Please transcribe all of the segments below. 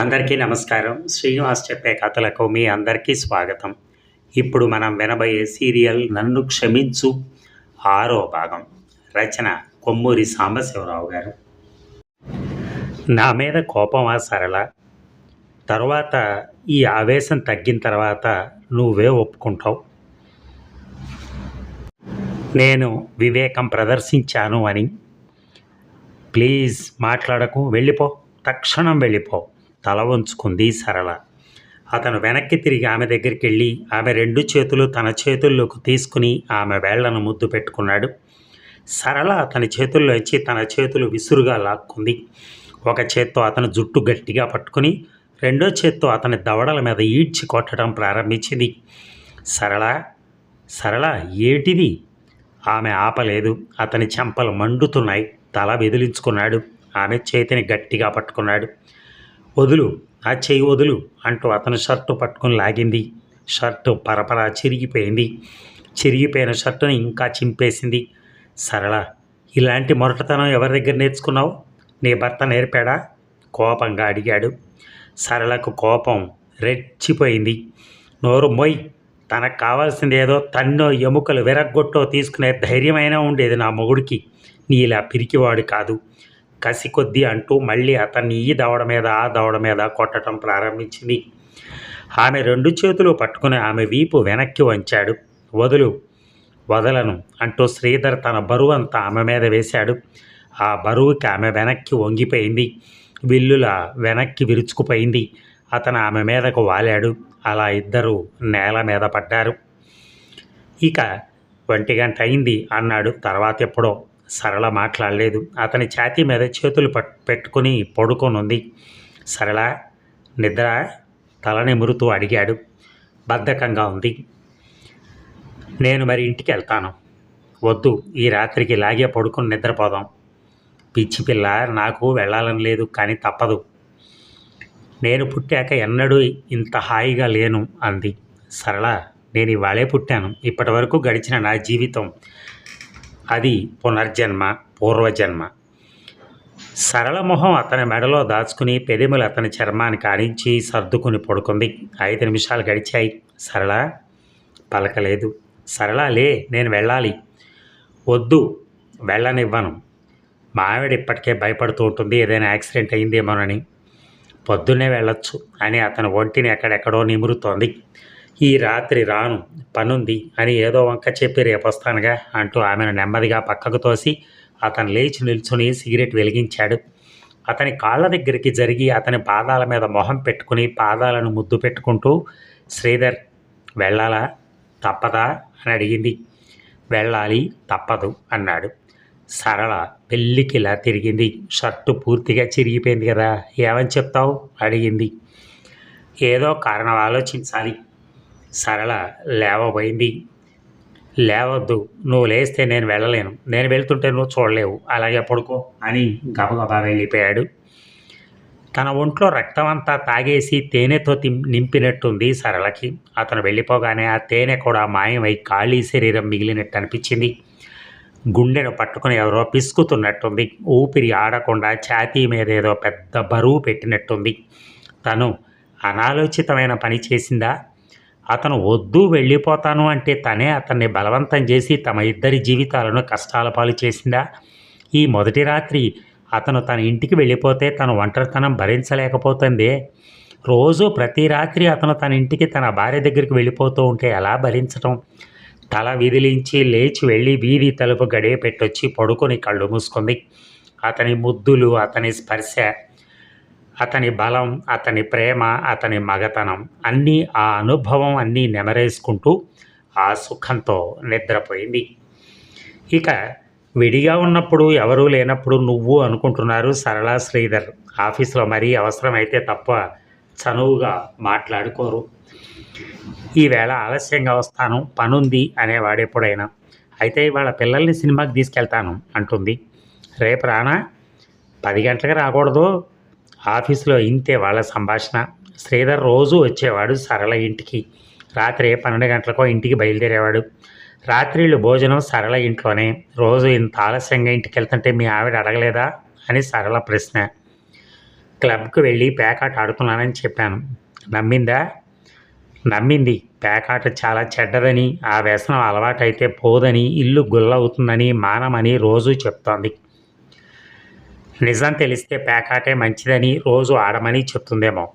అందరికీ నమస్కారం. శ్రీనివాస్ చెప్పే కథలకు మీ అందరికీ స్వాగతం. ఇప్పుడు మనం వినబోయే సీరియల్ నన్ను క్షమించు. ఆరో భాగం. రచన కొమ్మూరి సాంబశివరావు గారు. నా మీద కోపమా సరళ? తర్వాత ఈ ఆవేశం తగ్గిన తర్వాత నువ్వే ఒప్పుకుంటావు. నేను వివేకం ప్రదర్శించాను అని. ప్లీజ్ మాట్లాడకు. వెళ్ళిపో. తక్షణం వెళ్ళిపో. తల వంచుకుంది సరళ. అతను వెనక్కి తిరిగి ఆమె దగ్గరికి వెళ్ళి ఆమె రెండు చేతులు తన చేతుల్లోకి తీసుకుని ఆమె వేళ్ళను ముద్దు పెట్టుకున్నాడు. సరళ అతని చేతుల్లోంచి తన చేతులు విసురుగా లాక్కుంది. ఒక చేత్తో అతని జుట్టు గట్టిగా పట్టుకుని రెండో చేత్తో అతని దవడల మీద ఈడ్చి కొట్టడం ప్రారంభించింది. సరళ సరళ ఏటిది? ఆమె ఆపలేదు. అతని చెంపలు మండుతున్నాయి. తల బెదిలించుకున్నాడు ఆమె చేతిని గట్టిగా పట్టుకున్నాడు. వదులు ఆ చెయ్యి వదులు అంటూ అతను షర్టు పట్టుకుని లాగింది. షర్టు పరపరా చిరిగిపోయింది. చిరిగిపోయిన షర్టుని ఇంకా చింపేసింది. సరళ ఇలాంటి మొరటతనం ఎవరి దగ్గర నేర్చుకున్నావు? నీ భర్త నేర్పాడా? కోపంగా అడిగాడు. సరళకు కోపం రెచ్చిపోయింది. నోరు మొయ్ తనకు కావాల్సింది ఏదో తన్నో ఎముకలు విరగ్గొట్టో తీసుకునే ధైర్యమైనా ఉండేది నా మొగుడికి. నీ ఇలా పిరికివాడు కాదు. కసి కొద్దీ అంటూ మళ్ళీ అతన్ని ఈ దవడ మీద ఆ దవడ మీద కొట్టడం ప్రారంభించింది. ఆమె రెండు చేతులు పట్టుకుని ఆమె వీపు వెనక్కి వంచాడు. వదులు వదలను అంటూ శ్రీధర్ తన బరువు అంతా ఆమె మీద వేశాడు. ఆ బరువుకి ఆమె వెనక్కి వంగిపోయింది. విల్లులా వెనక్కి విరుచుకుపోయింది. అతను ఆమె మీదకు వాలాడు. అలా ఇద్దరు నేల మీద పడ్డారు. ఇక ఒంటి గంట అయింది అన్నాడు. తర్వాత ఎప్పుడో సరళ మాట్లాడలేదు. అతని ఛాతీ మీద చేతులు పట్ పెట్టుకుని పడుకొని ఉంది సరళ నిద్ర తలనిమురుతూ అడిగాడు. బద్ధకంగా ఉంది. నేను మరి ఇంటికి వెళ్తాను. వద్దు ఈ రాత్రికి ఇలాగే పడుకుని నిద్రపోదాం. పిచ్చి పిల్ల నాకు వెళ్ళాలని లేదు కానీ తప్పదు. నేను పుట్టాక ఎన్నడూ ఇంత హాయిగా లేను అంది. సరళ నేను ఇవాళే పుట్టాను. ఇప్పటి వరకు గడిచిన నా జీవితం అది పునర్జన్మ పూర్వజన్మ. సరళ మొహం అతని మెడలో దాచుకుని పెదిమలు అతని చర్మానికి ఆడించి సర్దుకుని పడుకుంది. ఐదు నిమిషాలు గడిచాయి. సరళ? పలకలేదు. సరళ లే నేను వెళ్ళాలి. వద్దు వెళ్ళనివ్వను. మావిడ ఇప్పటికే భయపడుతూ ఉంటుంది. ఏదైనా యాక్సిడెంట్ అయిందేమోనని. పొద్దున్నే వెళ్ళొచ్చు అని అతని ఒంటిని ఎక్కడెక్కడో నిమురుతోంది. ఈ రాత్రి రాను పనుంది అని ఏదో వంక చెప్పి రేపు వస్తానుగా అంటూ ఆమెను నెమ్మదిగా పక్కకు తోసి అతను లేచి నిల్చుని సిగరెట్ వెలిగించాడు. అతని కాళ్ళ దగ్గరికి జరిగి అతని పాదాల మీద మొహం పెట్టుకుని పాదాలను ముద్దు పెట్టుకుంటూ శ్రీధర్ వెళ్ళాలా? తప్పదా? అని అడిగింది. వెళ్ళాలి తప్పదు అన్నాడు. సరళ పెళ్ళికిలా తిరిగింది. షర్టు పూర్తిగా చిరిగిపోయింది కదా ఏమని చెప్తావు? అడిగింది. ఏదో కారణం ఆలోచించాలి సరళ లేవబోయింది. లేవద్దు నువ్వు లేస్తే నేను వెళ్ళలేను. నేను వెళ్తుంటే నువ్వు చూడలేవు. అలాగే పడుకో అని గబగబా వెళ్ళిపోయాడు. తన ఒంట్లో రక్తం అంతా తాగేసి తేనెతో తిం నింపినట్టుంది సరళకి. అతను వెళ్ళిపోగానే ఆ తేనె కూడా మాయమై ఖాళీ శరీరం మిగిలినట్టు అనిపించింది. గుండెను పట్టుకుని ఎవరో పిసుకుతున్నట్టుంది. ఊపిరి ఆడకుండా ఛాతీ మీద ఏదో పెద్ద బరువు పెట్టినట్టుంది. తను అనాలోచితమైన పని చేసిందా? అతను వద్దు వెళ్ళిపోతాను అంటే తనే అతన్ని బలవంతం చేసి తమ ఇద్దరి జీవితాలను కష్టాల పాలు చేసిందా? ఈ మొదటి రాత్రి అతను తన ఇంటికి వెళ్ళిపోతే తన ఒంటరితనం భరించలేకపోతుంది. రోజు ప్రతి రాత్రి అతను తన ఇంటికి తన భార్య దగ్గరికి వెళ్ళిపోతూ ఉంటే ఎలా భరించటం? తల విదిలించి లేచి వెళ్ళి వీధి తలుపు గడియ పెట్టొచ్చి పడుకొని కళ్ళు మూసుకుంది. అతని ముద్దులు అతని స్పర్శ అతని బలం అతని ప్రేమ అతని మగతనం అన్నీ ఆ అనుభవం అన్నీ నెమరేసుకుంటూ ఆ సుఖంతో నిద్రపోయింది. ఇక విడిగా ఉన్నప్పుడు ఎవరూ లేనప్పుడు నువ్వు అనుకుంటున్నారు సరళ శ్రీధర్. ఆఫీస్లో మరీ అవసరమైతే తప్ప చనువుగా మాట్లాడుకోరు. ఈవేళ ఆలస్యంగా వస్తాను పనుంది అనేవాడు ఎప్పుడైనా. అయితే ఇవాళ పిల్లల్ని సినిమాకి తీసుకెళ్తాను అంటుంది. రేపు రానా? పది గంటలకు రాకూడదు. ఆఫీసులో ఇంతే వాళ్ళ సంభాషణ. శ్రీధర్ రోజు వచ్చేవాడు సరళ ఇంటికి. రాత్రి పన్నెండు గంటలకో ఇంటికి బయలుదేరేవాడు. రాత్రిళ్ళు భోజనం సరళ ఇంట్లోనే. రోజు ఇంత ఆలస్యంగా ఇంటికి వెళ్తుంటే మీ ఆవిడ అడగలేదా? అని సరళ ప్రశ్న. క్లబ్కి వెళ్ళి పేకాట ఆడుతున్నానని చెప్పాను. నమ్మిందా? నమ్మింది. పేకాట చాలా చెడ్డదని ఆ వ్యసనం అలవాటైతే పోదని ఇల్లు గుల్లవుతుందని మానమని రోజూ చెప్తోంది. నిజం తెలిస్తే పేకాటే మంచిదని రోజు ఆడమని చెప్తుందేమో.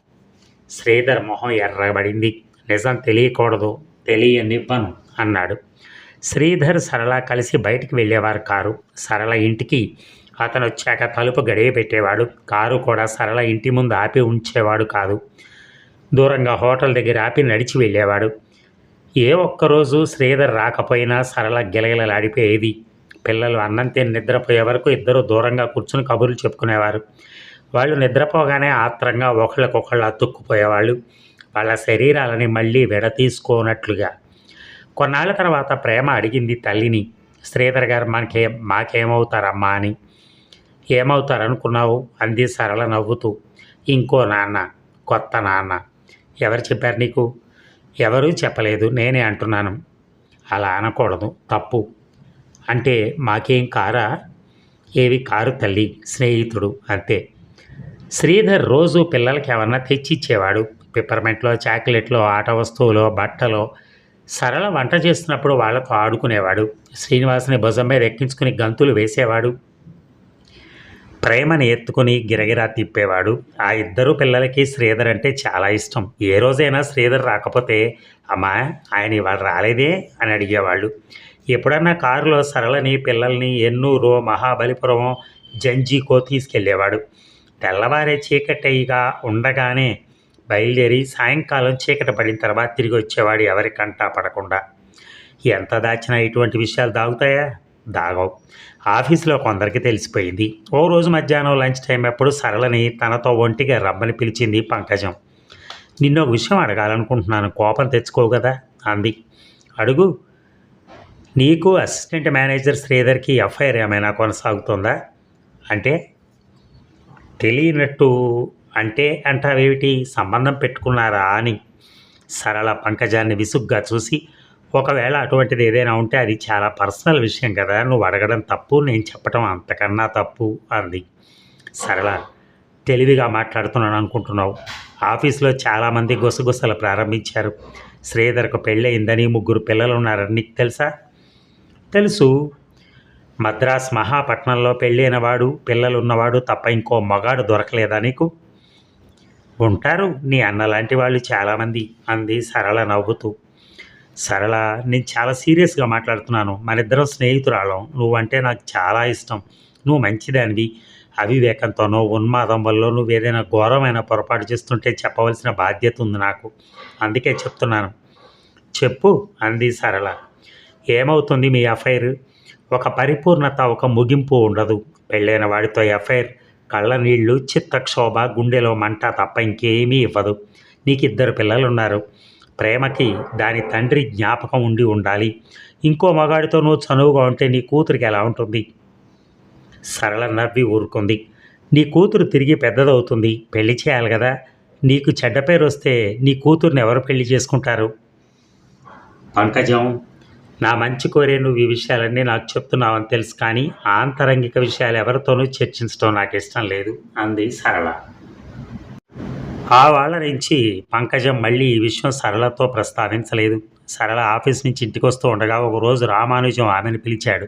శ్రీధర్ మొహం ఎర్రబడింది. నిజం తెలియకూడదు తెలియనివ్వను అన్నాడు. శ్రీధర్ సరళ కలిసి బయటికి వెళ్ళేవారు కారు. సరళ ఇంటికి అతను వచ్చాక తలుపు గడియ పెట్టేవాడు. కారు కూడా సరళ ఇంటి ముందు ఆపి ఉంచేవాడు కాదు. దూరంగా హోటల్ దగ్గర ఆపి నడిచి వెళ్ళేవాడు. ఏ ఒక్కరోజు శ్రీధర్ రాకపోయినా సరళ గిలగిలలాడిపోయేది. పిల్లలు అన్నం తిని నిద్రపోయే వరకు ఇద్దరు దూరంగా కూర్చుని కబుర్లు చెప్పుకునేవారు. వాళ్ళు నిద్రపోగానే ఆత్రంగా ఒకళ్ళకొకళ్ళు అతుక్కుపోయేవాళ్ళు. వాళ్ళ శరీరాలని మళ్ళీ విడతీసుకోనట్లుగా కొన్నాళ్ళ తర్వాత ప్రేమ అడిగింది తల్లిని. శ్రీధర్ గారు మనకే మాకేమవుతారమ్మా అని. ఏమవుతారనుకున్నావు? అంది సరళ నవ్వుతూ. ఇంకో నాన్న కొత్త నాన్న. ఎవరు చెప్పారు నీకు? ఎవరూ చెప్పలేదు నేనే అంటున్నాను. అలా అనకూడదు తప్పు. అంటే మాకేం కారా? ఏవి కారు తల్లి స్నేహితుడు అంతే. శ్రీధర్ రోజు పిల్లలకి ఏమన్నా తెచ్చిచ్చేవాడు. పిప్పర్మెంట్లో చాక్లెట్లో ఆట వస్తువులో బట్టలో సరళ వంట చేస్తున్నప్పుడు వాళ్ళతో ఆడుకునేవాడు. శ్రీనివాసుని భుజం మీద ఎక్కించుకుని గంతులు వేసేవాడు. ప్రేమని ఎత్తుకుని గిరగిరా తిప్పేవాడు. ఆ ఇద్దరు పిల్లలకి శ్రీధర్ అంటే చాలా ఇష్టం. ఏ రోజైనా శ్రీధర్ రాకపోతే అమ్మా ఆయన ఇవాళ రాలేదే? అని అడిగేవాళ్ళు. ఎప్పుడన్నా కారులో సరళని పిల్లల్ని ఎన్నూరు మహాబలిపురం జంజీకో తీసుకెళ్ళేవాడు. తెల్లవారే చీకటిగా ఉండగానే బయలుదేరి సాయంకాలం చీకట పడిన తర్వాత తిరిగి వచ్చేవాడు ఎవరి కంటా పడకుండా. ఎంత దాచినా ఇటువంటి విషయాలు దాగుతాయా? దాగవు. ఆఫీసులో కొందరికి తెలిసిపోయింది. ఓ రోజు మధ్యాహ్నం లంచ్ టైం అప్పుడు సరళని తనతో ఒంటిగా రమ్మని పిలిచింది పంకజం. నిన్న ఒక విషయం అడగాలనుకుంటున్నాను. కోపం తెచ్చుకోవు కదా? అంది. అడుగు. నీకు అసిస్టెంట్ మేనేజర్ శ్రీధర్కి ఎఫ్ఐఆర్ ఏమైనా కొనసాగుతుందా? అంటే తెలియనట్టు అంటే అంటావేమిటి? సంబంధం పెట్టుకున్నారా అని సరళ పంకజాన్ని విసుగ్గా చూసి ఒకవేళ అటువంటిది ఏదైనా ఉంటే అది చాలా పర్సనల్ విషయం కదా నువ్వు అడగడం తప్పు నేను చెప్పడం అంతకన్నా తప్పు అంది. సరళ తెలివిగా మాట్లాడుతున్నాను అనుకుంటున్నావు. ఆఫీస్లో చాలామంది గుసగుసలు ప్రారంభించారు. శ్రీధర్కు పెళ్ళయిందని ముగ్గురు పిల్లలు ఉన్నారని నీకు తెలుసా? తెలుసు. మద్రాస్ మహాపట్నంలో పెళ్ళైన వాడు పిల్లలు ఉన్నవాడు తప్ప ఇంకో మగాడు దొరకలేదా నీకు? ఉంటారు నీ అన్న లాంటి వాళ్ళు చాలామంది అంది సరళ నవ్వుతూ. సరళ నేను చాలా సీరియస్గా మాట్లాడుతున్నాను. మనిద్దరం స్నేహితురాళ్ళం నువ్వంటే నాకు చాలా ఇష్టం. నువ్వు మంచిదానివి. అవివేకంతోనో ఉన్మాదం వల్ల నువ్వు ఏదైనా ఘోరమైన పొరపాటు చేస్తుంటే చెప్పవలసిన బాధ్యత ఉంది నాకు. అందుకే చెప్తున్నాను. చెప్పు అంది సరళ. ఏమవుతుంది మీ ఎఫ్ఐఆర్ ఒక పరిపూర్ణత ఒక ముగింపు ఉండదు. పెళ్ళైన వాడితో ఎఫ్ఐఆర్ కళ్ళ నీళ్ళు చిత్తక్షోభ గుండెలో మంట తప్ప ఇంకేమీ ఇవ్వదు. నీకు ఇద్దరు పిల్లలు ఉన్నారు ప్రేమకి దాని తండ్రి జ్ఞాపకం ఉండి ఉండాలి. ఇంకో మగాడితో నువ్వు చనువుగా ఉంటే నీ కూతురికి ఎలా ఉంటుంది? సరళ నవ్వి ఊరుకుంది. నీ కూతురు తిరిగి పెద్దదవుతుంది. పెళ్ళి చేయాలి కదా. నీకు చెడ్డ పేరు వస్తే నీ కూతుర్ని ఎవరు పెళ్ళి చేసుకుంటారు? పంకజం నా మంచి కోరే నువ్వు ఈ విషయాలన్నీ నాకు చెప్తున్నావని తెలుసు కానీ ఆంతరంగిక విషయాలు ఎవరితోనూ చర్చించడం నాకు ఇష్టం లేదు అంది సరళ. ఆ వాళ్ళ నుంచి పంకజం మళ్ళీ ఈ విషయం సరళతో ప్రస్తావించలేదు. సరళ ఆఫీస్ నుంచి ఇంటికి వస్తూ ఉండగా ఒకరోజు రామానుజం ఆమెను పిలిచాడు.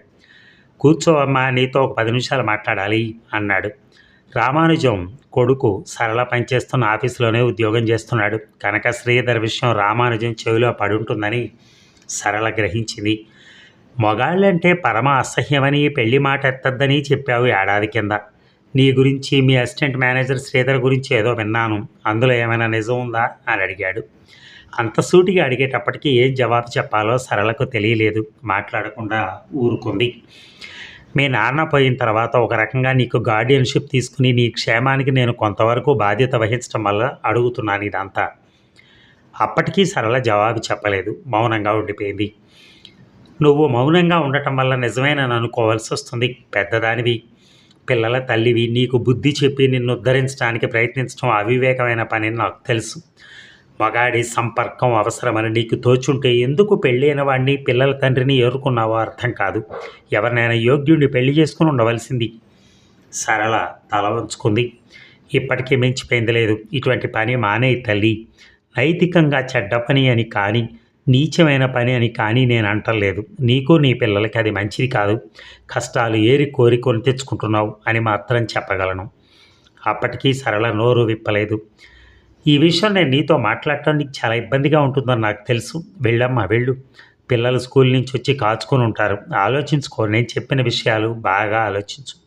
కూర్చోవమ్మా నీతో ఒక పది నిమిషాలు మాట్లాడాలి అన్నాడు. రామానుజం కొడుకు సరళ పనిచేస్తున్న ఆఫీసులోనే ఉద్యోగం చేస్తున్నాడు. కనుక శ్రీధర్ విషయం రామానుజం చెవిలో పడుంటుందని సరళ గ్రహించింది. మొగాళ్ళంటే పరమ అసహ్యమని పెళ్ళి మాట ఎత్తద్దని చెప్పావు ఏడాది కింద. నీ గురించి మీ అసిస్టెంట్ మేనేజర్ శ్రీధర్ గురించి ఏదో విన్నాను. అందులో ఏమైనా నిజం ఉందా? అని అడిగాడు. అంత సూటిగా అడిగేటప్పటికి ఏం జవాబు చెప్పాలో సరళకు తెలియలేదు. మాట్లాడకుండా ఊరుకుంది. మీ నాన్న పోయిన తర్వాత ఒక రకంగా నీకు గార్డియన్షిప్ తీసుకుని నీ క్షేమానికి నేను కొంతవరకు బాధ్యత వహించడం వల్ల అడుగుతున్నాను ఇదంతా. అప్పటికీ సరళ జవాబు చెప్పలేదు. మౌనంగా ఉండిపోయింది. నువ్వు మౌనంగా ఉండటం వల్ల నిజమేనని అనుకోవాల్సి వస్తుంది. పెద్దదానివి. పిల్లల తల్లివి నీకు బుద్ధి చెప్పి నిన్ను ఉద్ధరించడానికి ప్రయత్నించడం అవివేకమైన పని నాకు తెలుసు. మగాడి సంపర్కం అవసరమని నీకు తోచుంటే ఎందుకు పెళ్ళైన వాడిని పిల్లల తండ్రిని ఎరుకున్నావో అర్థం కాదు. ఎవరినైనా యోగ్యుడిని పెళ్ళి చేసుకుని ఉండవలసింది. సరళ తల వంచుకుంది. ఇప్పటికీ మించిపోయింది లేదు. ఇటువంటి పని మానే తల్లి. నైతికంగా చెడ్డ పని అని కానీ నీచమైన పని అని కానీ నేను అంటలేదు. నీకు నీ పిల్లలకి అది మంచిది కాదు. కష్టాలు ఏరి కోరికొని తెచ్చుకుంటున్నావు అని మాత్రం చెప్పగలను. అప్పటికీ సరళ నోరు విప్పలేదు. ఈ విషయం నేను నీతో మాట్లాడటం నీకు చాలా ఇబ్బందిగా ఉంటుందని నాకు తెలుసు. వెళ్ళమ్మా వెళ్ళు. పిల్లలు స్కూల్ నుంచి వచ్చి కాచుకొని ఉంటారు. ఆలోచించుకో నేను చెప్పిన విషయాలు బాగా ఆలోచించు.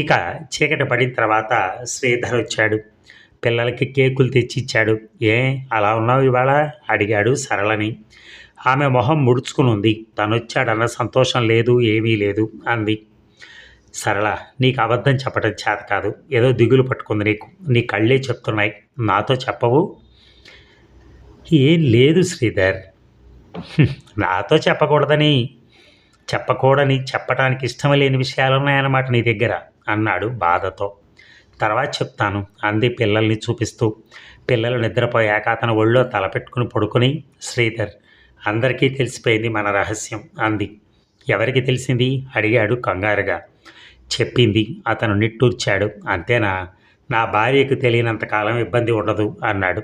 ఇక చీకటి పడిన తర్వాత శ్రీధర్ వచ్చాడు. పిల్లలకి కేకులు తెచ్చి ఇచ్చాడు ఏ అలా ఉన్నావు ఇవాళ? అడిగాడు సరళని. ఆమె మొహం ముడుచుకుని ఉంది తనొచ్చాడన్న సంతోషం లేదు ఏమీ లేదు అంది. సరళ నీకు అబద్ధం చెప్పడం చేత కాదు. ఏదో దిగులు పట్టుకుంది నీకు. నీ కళ్ళే చెప్తున్నాయి. నాతో చెప్పవు. ఏం లేదు శ్రీధర్. నాతో చెప్పకూడదని చెప్పకూడని చెప్పడానికి ఇష్టం లేని విషయాలు ఉన్నాయన్నమాట నీ దగ్గర అన్నాడు బాధతో. తర్వాత చెప్తాను అంది పిల్లల్ని చూపిస్తూ. పిల్లలు నిద్రపోయాక అతను ఒళ్ళో తలపెట్టుకుని పడుకుని శ్రీధర్ అందరికీ తెలిసిపోయింది మన రహస్యం అంది. ఎవరికి తెలిసింది? అడిగాడు కంగారుగా. చెప్పింది అతను నిట్టూర్చాడు. అంతేనా? నా భార్యకు తెలియనంతకాలం ఇబ్బంది ఉండదు అన్నాడు.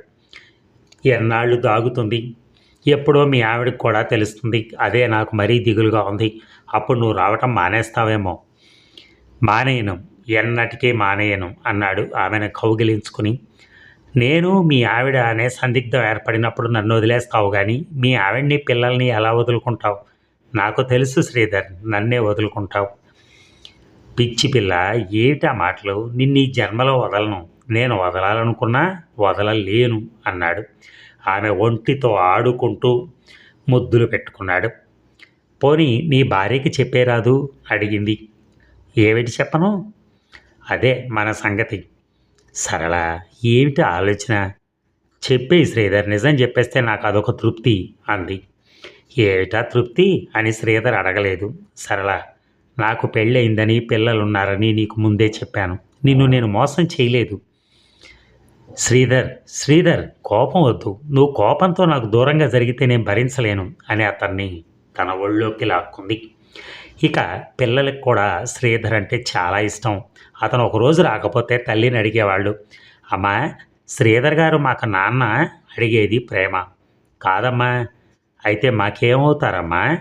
ఎన్నాళ్ళు దాగుతుంది? ఎప్పుడో మీ ఆవిడకి కూడా తెలుస్తుంది. అదే నాకు మరీ దిగులుగా ఉంది. అప్పుడు నువ్వు రావటం మానేస్తావేమో? మానేయను ఎన్నటికీ మానేయను అన్నాడు ఆమెను కౌగిలించుకుని. నేను మీ ఆవిడ అనే సందిగ్ధం ఏర్పడినప్పుడు నన్ను వదిలేస్తావు కానీ మీ ఆవిడ్ని పిల్లల్ని ఎలా వదులుకుంటావు? నాకు తెలుసు శ్రీధర్ నన్నే వదులుకుంటావు. పిచ్చి పిల్ల ఏటా మాటలు? నిన్ను ఈ జన్మలో వదలను. నేను వదలాలనుకున్నా వదలలేను అన్నాడు. ఆమె ఒంటితో ఆడుకుంటూ ముద్దులు పెట్టుకున్నాడు. పోనీ నీ భార్యకి చెప్పేరాదు అడిగింది. ఏమిటి చెప్పను? అదే మన సంగతి. సరళ ఏమిటి ఆలోచన? చెప్పే శ్రీధర్ నిజం చెప్పేస్తే నాకు అదొక తృప్తి అంది. ఏమిటా తృప్తి? అని శ్రీధర్ అడగలేదు. సరళ నాకు పెళ్ళయిందని పిల్లలున్నారని నీకు ముందే చెప్పాను. నిన్ను నేను మోసం చేయలేదు. శ్రీధర్ శ్రీధర్ కోపం వద్దు. నువ్వు కోపంతో నాకు దూరంగా జరిగితే నేను భరించలేను అని అతన్ని తన ఒళ్ళోకి లాక్కుంది. ఇక పిల్లలకు కూడా శ్రీధర్ అంటే చాలా ఇష్టం. అతను ఒక రోజు రాకపోతే తల్లిని అడిగేవాళ్ళు అమ్మా శ్రీధర్ గారు మాకు నాన్న అడిగేది ప్రేమ. కాదమ్మా అయితే మాకేమవుతారమ్మా?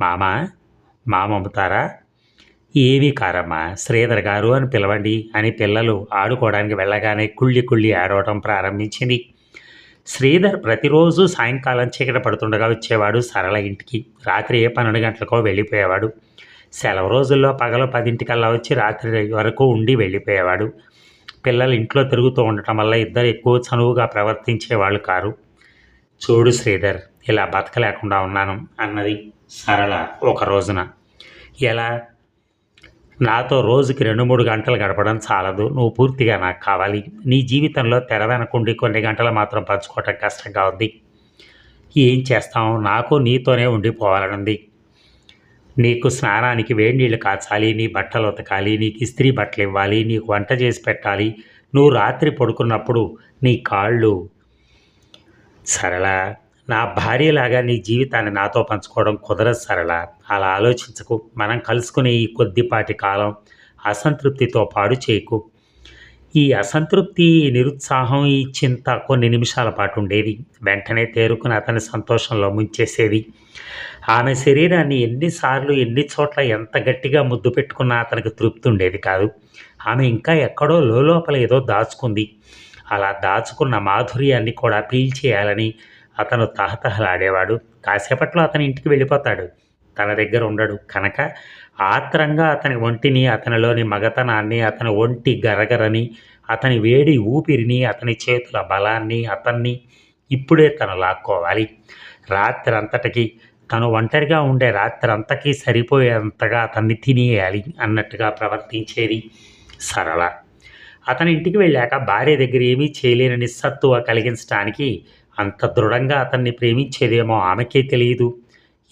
మామ మామ అమ్ముతారా? ఏమీ కారమ్మా శ్రీధర్ గారు అని పిలవండి అని పిల్లలు ఆడుకోవడానికి వెళ్ళగానే కుళ్ళి కుళ్ళి ఆడవటం ప్రారంభించింది. శ్రీధర్ ప్రతిరోజు సాయంకాలం చీకటి పడుతుండగా వచ్చేవాడు సరళ ఇంటికి. రాత్రి ఏ పన్నెండు గంటలకో వెళ్ళిపోయేవాడు. సెలవు రోజుల్లో పగలు పదింటికల్లా వచ్చి రాత్రి వరకు ఉండి వెళ్ళిపోయేవాడు. పిల్లలు ఇంట్లో తిరుగుతూ ఉండటం వల్ల ఇద్దరు ఎక్కువ చనువుగా ప్రవర్తించేవాళ్ళు కారు. చూడు శ్రీధర్ ఇలా బతకలేకుండా ఉన్నాను అన్నది సరళ ఒక రోజున. ఎలా? నాతో రోజుకి రెండు మూడు గంటలు గడపడం చాలదు. నువ్వు పూర్తిగా నాకు కావాలి. నీ జీవితంలో తెరవెనకుండి కొన్ని గంటలు మాత్రం పంచుకోవటం కష్టంగా ఉంది. ఏం చేస్తాం? నాకు నీతోనే ఉండిపోవాలనుంది. నీకు స్నానానికి వేడి నీళ్ళు కాచాలి నీ బట్టలు ఉతకాలి నీకు ఇస్త్రీ బట్టలు ఇవ్వాలి నీకు వంట చేసి పెట్టాలి. నువ్వు రాత్రి పడుకున్నప్పుడు నీ కాళ్ళు సరళ. నా భార్యలాగా నీ జీవితాన్ని నాతో పంచుకోవడం కుదరదు సరళ. అలా ఆలోచించకు. మనం కలుసుకునే ఈ కొద్దిపాటి కాలం అసంతృప్తితో పాడు చేయకు. ఈ అసంతృప్తి ఈ నిరుత్సాహం ఈ చింత కొన్ని నిమిషాల పాటు ఉండేది. వెంటనే తేరుకుని అతని సంతోషంలో ముంచేసేది. ఆమె శరీరాన్ని ఎన్నిసార్లు ఎన్ని చోట్ల ఎంత గట్టిగా ముద్దు పెట్టుకున్నా అతనికి తృప్తి ఉండేది కాదు. ఆమె ఇంకా ఎక్కడో లోపల ఏదో దాచుకుంది. అలా దాచుకున్న మాధుర్యాన్ని కూడా పీల్చేయాలని అతను తహతహలాడేవాడు. కాసేపట్లో అతని ఇంటికి వెళ్ళిపోతాడు. తన దగ్గర ఉండడు. కనుక ఆత్రంగా అతని ఒంటిని అతనిలోని మగతనాన్ని అతని ఒంటి గరగరని అతని వేడి ఊపిరిని అతని చేతుల బలాన్ని అతన్ని ఇప్పుడే తను లాక్కోవాలి. రాత్రి తను ఒంటరిగా ఉండే రాత్రంతకీ సరిపోయేంతగా అతన్ని తినేయాలి అన్నట్టుగా ప్రవర్తించేది సరళ. అతని ఇంటికి వెళ్ళాక భార్య దగ్గర ఏమీ చేయలేని నిస్సత్తువ కలిగించడానికి అంత దృఢంగా అతన్ని ప్రేమించేదేమో ఆమెకే తెలియదు.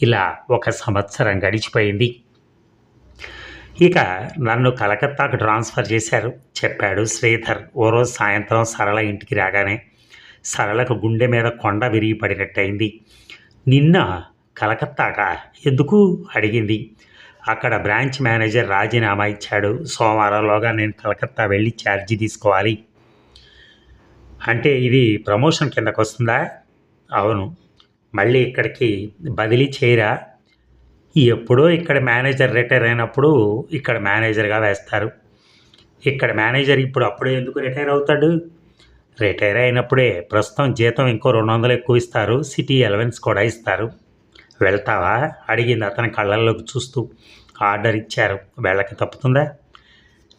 ఇలా ఒక సంవత్సరం గడిచిపోయింది. ఇక నన్ను కలకత్తాకు ట్రాన్స్ఫర్ చేశారు చెప్పాడు శ్రీధర్. ఓ రోజు సాయంత్రం సరళ ఇంటికి రాగానే సరళకు గుండె మీద కొండ విరిగి పడినట్టయింది నిన్న కలకత్తాకా? ఎందుకు? అడిగింది. అక్కడ బ్రాంచ్ మేనేజర్ రాజీనామా ఇచ్చాడు. సోమవారంలోగా నేను కలకత్తా వెళ్ళి ఛార్జీ తీసుకోవాలి. అంటే ఇది ప్రమోషన్ కిందకు వస్తుందా? అవును. మళ్ళీ ఇక్కడికి బదిలీ చేయరా? ఎప్పుడో ఇక్కడ మేనేజర్ రిటైర్ అయినప్పుడు ఇక్కడ మేనేజర్గా వేస్తారు. ఇక్కడ మేనేజర్ ఇప్పుడు అప్పుడే ఎందుకు రిటైర్ అవుతాడు? రిటైర్ అయినప్పుడే ప్రస్తుతం జీతం ఇంకో రెండు వందలు ఎక్కువ ఇస్తారు. సిటీ ఎలవెన్స్ కూడా ఇస్తారు. వెళ్తావా? అడిగింది అతని కళ్ళల్లోకి చూస్తూ. ఆర్డర్ ఇచ్చారు. వెళ్ళక తప్పుతుందా?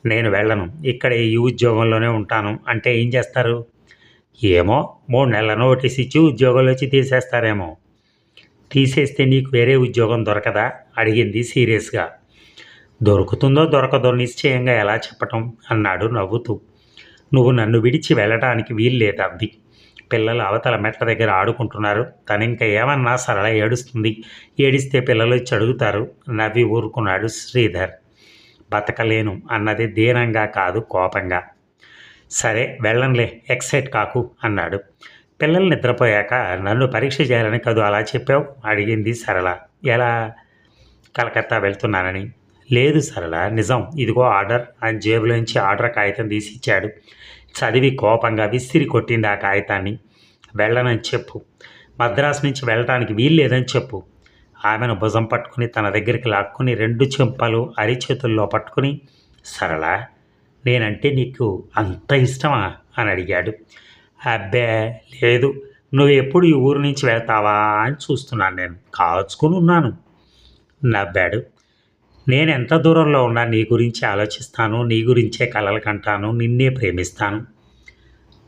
నేను వెళ్ళను. ఇక్కడ ఈ ఉద్యోగంలోనే ఉంటాను. అంటే ఏం చేస్తారు? ఏమో మూడు నెలల నోటీస్ ఇచ్చి ఉద్యోగంలో వచ్చి తీసేస్తారేమో. తీసేస్తే నీకు వేరే ఉద్యోగం దొరకదా? అడిగింది సీరియస్గా. దొరుకుతుందో దొరకదో నిశ్చయంగా ఎలా చెప్పటం? అన్నాడు నవ్వుతూ. నువ్వు నన్ను విడిచి వెళ్ళడానికి వీలు లేదంది పిల్లలు అవతల మెట్ల దగ్గర ఆడుకుంటున్నారు. తను ఇంకా ఏమన్నా సరళ ఏడుస్తుంది. ఏడిస్తే పిల్లలు వచ్చి అడుగుతారు. నవ్వి ఊరుకున్నాడు శ్రీధర్. బతకలేను అన్నది దీనంగా కాదు కోపంగా. సరే వెళ్ళంలే ఎక్సైట్ కాకు అన్నాడు. పిల్లలు నిద్రపోయాక నన్ను పరీక్ష చేయాలని కదూ అలా చెప్పావు? అడిగింది సరళ. ఎలా? కలకత్తా వెళ్తున్నానని. లేదు సరళ నిజం. ఇదిగో ఆర్డర్ అని జేబులోంచి ఆర్డర్ కాగితం తీసి ఇచ్చాడు చదివి కోపంగా విసిరి కొట్టింది ఆ కాగితాన్ని. వెళ్ళనని చెప్పు. మద్రాసు నుంచి వెళ్ళటానికి వీలు లేదని చెప్పు. ఆమెను భుజం పట్టుకుని తన దగ్గరికి లాక్కుని రెండు చెంపలు అరిచేతుల్లో పట్టుకుని సరళా నేనంటే నీకు అంత ఇష్టమా? అని అడిగాడు. అబ్బే లేదు. నువ్వు ఎప్పుడు ఈ ఊరు నుంచి వెళ్తావా అని చూస్తున్నాను నేను. కాచుకుని ఉన్నాను. నవ్వాడు. నేను ఎంత దూరంలో ఉన్నా నీ గురించి ఆలోచిస్తాను నీ గురించే కలలు కంటాను నిన్నే ప్రేమిస్తాను.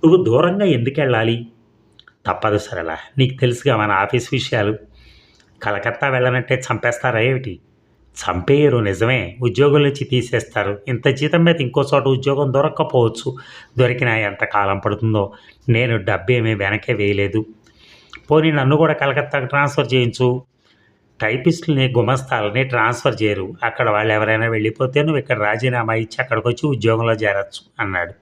నువ్వు దూరంగా ఎందుకు వెళ్ళాలి? తప్పదు సరళ నీకు తెలుసుగా మన ఆఫీస్ విషయాలు. కలకత్తా వెళ్ళనంటే చంపేస్తారా ఏమిటి? చంపేయరు నిజమే. ఉద్యోగం నుంచి తీసేస్తారు. ఇంత జీతం మీద ఇంకో చోట ఉద్యోగం దొరక్కపోవచ్చు. దొరికినా ఎంత కాలం పడుతుందో? నేను డబ్బేమీ వెనకే వేయలేదు. పోనీ నన్ను కూడా కలకత్తాకు ట్రాన్స్ఫర్ చేయించు. టైపిస్టులని గుమస్తాలని ట్రాన్స్ఫర్ చేయరు. అక్కడ వాళ్ళు ఎవరైనా వెళ్ళిపోతే నువ్వు ఇక్కడ రాజీనామా ఇచ్చి అక్కడికి వచ్చి ఉద్యోగంలో చేరచ్చు అన్నాడు.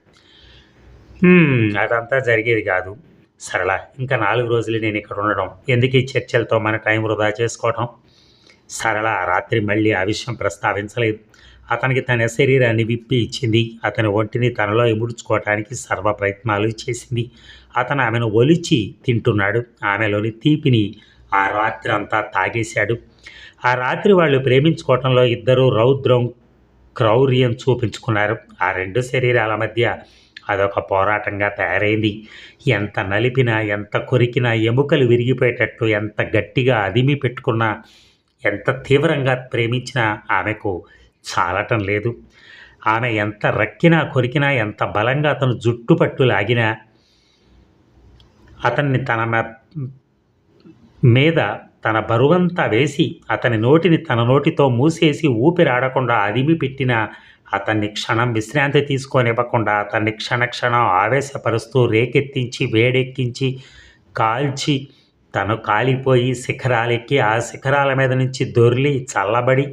అదంతా జరిగేది కాదు. సరళ ఇంకా నాలుగు రోజులు నేను ఇక్కడ ఉండడం. ఎందుకు ఈ చర్చలతో మన టైం వృధా చేసుకోవటం? సరళ రాత్రి మళ్ళీ ఆ విషయం ప్రస్తావించలేదు. అతనికి తన శరీరాన్ని విప్పి ఇచ్చింది. అతని ఒంటిని తనలో ఇముడుచుకోవటానికి సర్వ ప్రయత్నాలు చేసింది. అతను ఆమెను ఒలిచి తింటున్నాడు. ఆమెలోని తీపిని ఆ రాత్రి అంతా తాగేశాడు. ఆ రాత్రి వాళ్ళు ప్రేమించుకోవటంలో ఇద్దరూ రౌద్రం క్రౌర్యం చూపించుకున్నారు. ఆ రెండు శరీరాల మధ్య అదొక పోరాటంగా తయారైంది. ఎంత నలిపినా ఎంత కొరికినా ఎముకలు విరిగిపోయేటట్టు ఎంత గట్టిగా అదిమి పెట్టుకున్నా ఎంత తీవ్రంగా ప్రేమించినా ఆమెకు చాలటం లేదు. ఆమె ఎంత రక్కినా కొరికినా ఎంత బలంగా అతను జుట్టు పట్టు లాగినా అతన్ని తన మీద తన బరువంతా వేసి అతని నోటిని తన నోటితో మూసేసి ఊపిరాడకుండా అదిమి పెట్టిన అతన్ని క్షణం విశ్రాంతి తీసుకోనివ్వకుండా అతన్ని క్షణక్షణం ఆవేశపరుస్తూ రేకెత్తించి వేడెక్కించి కాల్చి తను కాలిపోయి శిఖరాలెక్కి ఆ శిఖరాల మీద నుంచి దొర్లి చల్లబడి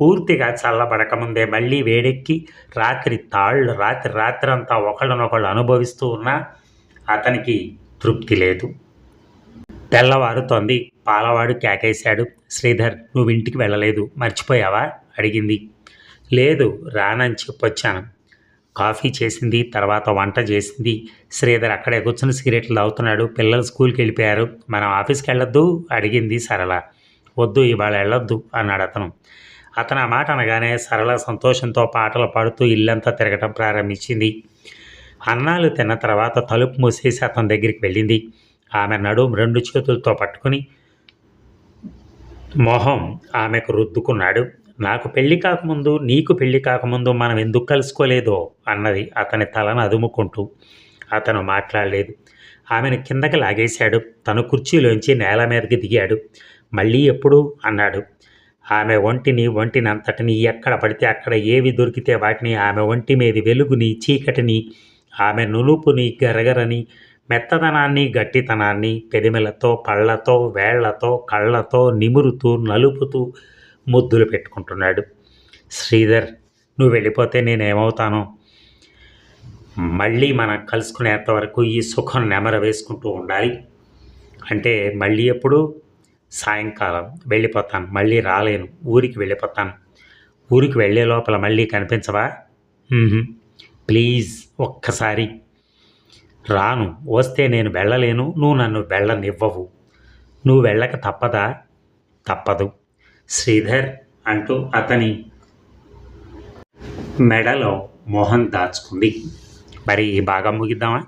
పూర్తిగా చల్లబడకముందే మళ్ళీ వేడెక్కి రాత్రి తాళ్ళు రాత్రి రాత్రంతా ఒకళ్ళనొకళ్ళు అనుభవిస్తూ ఉన్నా అతనికి తృప్తి లేదు. తెల్లవారుతోంది. పాలవాడు కేకేశాడు. శ్రీధర్ నువ్వు ఇంటికి వెళ్ళలేదు. మర్చిపోయావా? అడిగింది. లేదు రానని చెప్పొచ్చాను కాఫీ చేసింది తర్వాత వంట చేసింది. శ్రీధర్ అక్కడే కూర్చుని సిగరెట్లు తాగుతున్నాడు. పిల్లలు స్కూల్కి వెళ్ళిపోయారు. మనం ఆఫీస్కి వెళ్ళొద్దు? అడిగింది సరళ. వద్దు ఇవాళ వెళ్ళొద్దు అన్నాడు అతను. అతను ఆ మాట అనగానే సరళ సంతోషంతో పాటలు పాడుతూ ఇల్లంతా తిరగటం ప్రారంభించింది. అన్నాలు తిన్న తర్వాత తలుపు మూసేసి అతని దగ్గరికి వెళ్ళింది. ఆమె నడుం రెండు చేతులతో పట్టుకుని మొహం ఆమెకు రుద్దుకున్నాడు. నాకు పెళ్ళి కాకముందు నీకు పెళ్ళి కాకముందు మనం ఎందుకు కలుసుకోలేదో? అన్నది అతని తలను అదుముకుంటూ అతను మాట్లాడలేదు. ఆమెను కిందకి లాగేశాడు. తను కుర్చీలోంచి నేల మీదకి దిగాడు. మళ్ళీ ఎప్పుడు? అన్నాడు. ఆమె ఒంటిని ఒంటినంతటిని ఎక్కడ పడితే అక్కడ ఏవి దొరికితే వాటిని ఆమె ఒంటి మీది వెలుగుని చీకటిని ఆమె నులుపుని గరగరని మెత్తదనాన్ని గట్టితనాన్ని పెదిమెలతో పళ్ళతో వేళ్ళతో కళ్ళతో నిమురుతూ నలుపుతూ ముద్దులు పెట్టుకుంటున్నాడు. శ్రీధర్ నువ్వు వెళ్ళిపోతే నేనేమవుతాను? మళ్ళీ మనం కలుసుకునేంత వరకు ఈ సుఖం నెమర వేసుకుంటూ ఉండాలి. అంటే మళ్ళీ ఎప్పుడు? సాయంకాలం. వెళ్ళిపోతాను. మళ్ళీ రాలేను. ఊరికి వెళ్ళిపోతాను. ఊరికి వెళ్ళే లోపల మళ్ళీ కనిపించవా? ప్లీజ్ ఒక్కసారి రాను వస్తే నేను వెళ్ళలేను నువ్వు నన్ను వెళ్ళనివ్వవు. నువ్వు వెళ్ళక తప్పదా? తప్పదు. శ్రీధర్ అంటూ అతని మెడలో మోహన్ దాచుకుంది. మరి ఈ భాగం ముగిద్దామా?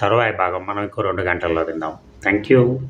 తరువాయి భాగం మనం ఇంకో రెండు గంటల్లో విందాం. Thank you